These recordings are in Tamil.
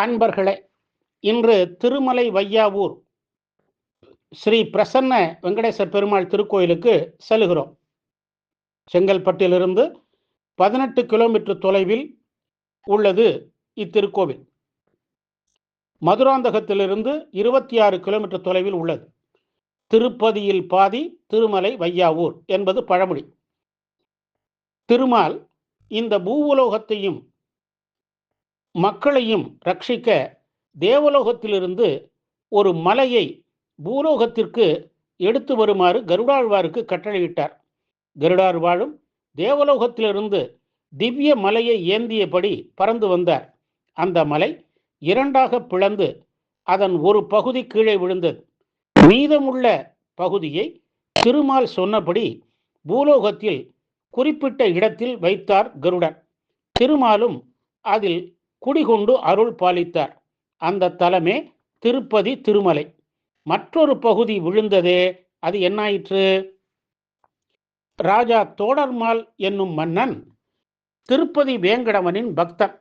அன்பர்களே இன்று திருமலை வையாவூர் ஸ்ரீ பிரசன்ன வெங்கடேச பெருமாள் திருக்கோயிலுக்கு செல்கிறோம் செங்கல்பட்டிலிருந்து பதினெட்டு கிலோமீட்டர் தொலைவில் உள்ளது இத்திருக்கோவில். மதுராந்தகத்திலிருந்து இருபத்தி ஆறு கிலோமீட்டர் தொலைவில் உள்ளது. திருப்பதியில் பாதி திருமலை வையாவூர் என்பது பழமொழி. திருமால் இந்த பூவுலோகத்தையும் மக்களையும் ரட்சிக்க தேவலோகத்திலிருந்து ஒரு மலையை பூலோகத்திற்கு எடுத்து வருமாறு கருடாழ்வாருக்கு கட்டளையிட்டார். கருடாழ்வாழும் தேவலோகத்திலிருந்து திவ்ய மலையை ஏந்தியபடி பறந்து வந்தார். அந்த மலை இரண்டாக பிளந்து அதன் ஒரு பகுதி கீழே விழுந்தது. மீதமுள்ள பகுதியை திருமால் சொன்னபடி பூலோகத்தில் குறிப்பிட்ட இடத்தில் வைத்தார் கருடன். திருமாலும் அதில் குடிகொண்டு அருள் பாலித்தார். அந்த தலமே திருப்பதி திருமலை. மற்றொரு பகுதி விழுந்ததே அது என்னாயிற்று? ராஜா தோடர்மால் என்னும் மன்னன் திருப்பதி வேங்கடவனின் பக்தன்.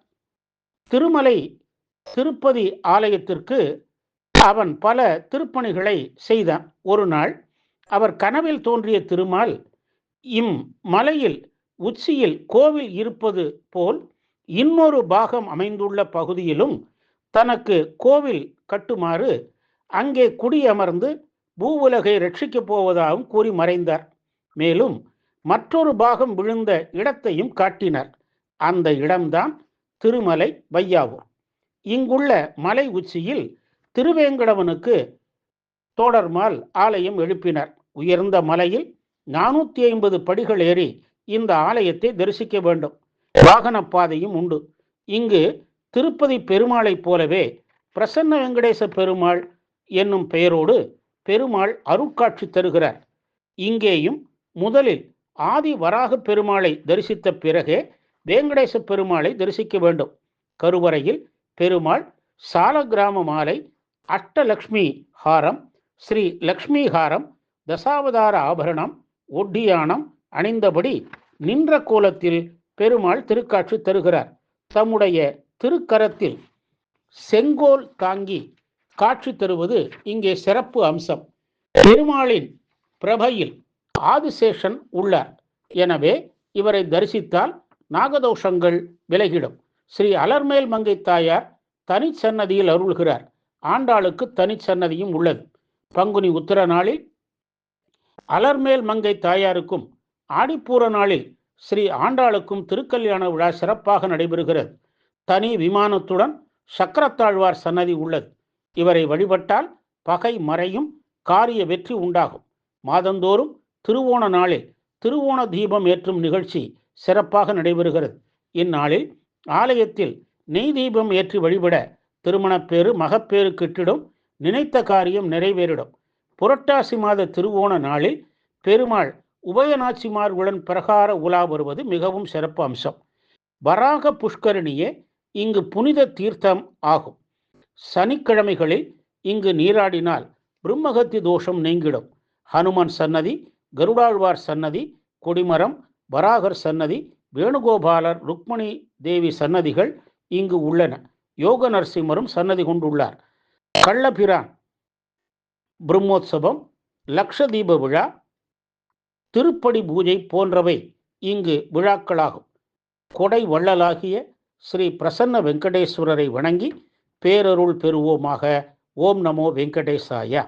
திருமலை திருப்பதி ஆலயத்திற்கு அவன் பல திருப்பணிகளை செய்தான். ஒரு நாள் அவர் கனவில் தோன்றிய திருமால் இம் மலையில் உச்சியில் கோவில் இருப்பது போல் இன்னொரு பாகம் அமைந்துள்ள பகுதியிலும் தனக்கு கோவில் கட்டுமாறு அங்கே குடியமர்ந்து பூவுலகை ரட்சிக்கப் போவதாகவும் கூறி மறைந்தார். மேலும் மற்றொரு பாகம் விழுந்த இடத்தையும் காட்டினார். அந்த இடம்தான் திருமலை வையாவூர் இங்குள்ள மலை உச்சியில் திருவேங்கடவனுக்கு தோடர்மால் ஆலயம் எழுப்பினர். உயர்ந்த மலையில் நானூற்றி ஐம்பது படிகள் ஏறி இந்த ஆலயத்தை தரிசிக்க வேண்டும். வாகன பாதையும் உண்டு. இங்கு திருப்பதி பெருமாளைப் போலவே பிரசன்ன வெங்கடேச பெருமாள் என்னும் பெயரோடு பெருமாள் அருட்காட்சி தருகிறார். இங்கேயும் முதலில் ஆதி வராக பெருமாளை தரிசித்த பிறகே வேங்கடேச பெருமாளை தரிசிக்க வேண்டும். கருவறையில் பெருமாள் சாலக்கிராம மாலை அஷ்டலக்ஷ்மி ஹாரம் ஸ்ரீ லக்ஷ்மி ஹாரம் தசாவதார ஆபரணம் ஒட்டியானம் அணிந்தபடி நின்ற கோலத்தில் பெருமாள் திருக்காட்சி தருகிறார். தம்முடைய திருக்கரத்தில் செங்கோல் தாங்கி காட்சி தருவது இங்கே சிறப்பு அம்சம். பெருமாளின் பிரபையில் ஆதிசேஷன் உள்ளார். எனவே இவரை தரிசித்தால் நாகதோஷங்கள் விலகிடும். ஸ்ரீ அலர்மேல் மங்கை தாயார் தனிச்சன்னதியில் அருள்கிறார். ஆண்டாளுக்கு தனிச்சன்னதியும் உள்ளது. பங்குனி உத்திர நாளில் அலர்மேல் மங்கை தாயாருக்கும் ஆடிப்பூர நாளில் ஸ்ரீ ஆண்டாளுக்கும் திருக்கல்யாண விழா சிறப்பாக நடைபெறுகிறது. தனி விமானத்துடன் சக்கரத்தாழ்வார் சன்னதி உள்ளது. இவரை வழிபட்டால் பகை மறையும் காரிய வெற்றி உண்டாகும். மாதந்தோறும் திருவோண நாளில் திருவோண தீபம் ஏற்றும் நிகழ்ச்சி சிறப்பாக நடைபெறுகிறது. இந்நாளில் ஆலயத்தில் நெய் தீபம் ஏற்றி வழிபட திருமணப்பேறு மகப்பேறு கிட்டிடும் நினைத்த காரியம் நிறைவேறிடும். புரட்டாசி மாத திருவோண நாளில் பெருமாள் உபயநாச்சிமார்களுடன் பிரகார உலா வருவது மிகவும் சிறப்பு அம்சம். வராக புஷ்கரணியே இங்கு புனித தீர்த்தம் ஆகும். சனிக்கிழமைகளில் இங்கு நீராடினால் பிரம்மகத்தி தோஷம் நீங்கிடும். ஹனுமான் சன்னதி கருடாழ்வார் சன்னதி கொடிமரம் வராகர் சன்னதி வேணுகோபாலர் ருக்மணி தேவி சன்னதிகள் இங்கு உள்ளன. யோக நரசிம்மரும் சன்னதி கொண்டுள்ளார். கள்ளபிரான் பிரம்மோத்சவம் லக்ஷதீப விழா திருப்படி பூஜை போன்றவை இங்கு விழாக்களாகும். கொடை வள்ளலாகிய ஸ்ரீ பிரசன்ன வெங்கடேஸ்வரரை வணங்கி பேரருள் பெறுவோமாக. ஓம் நமோ வெங்கடேசாய.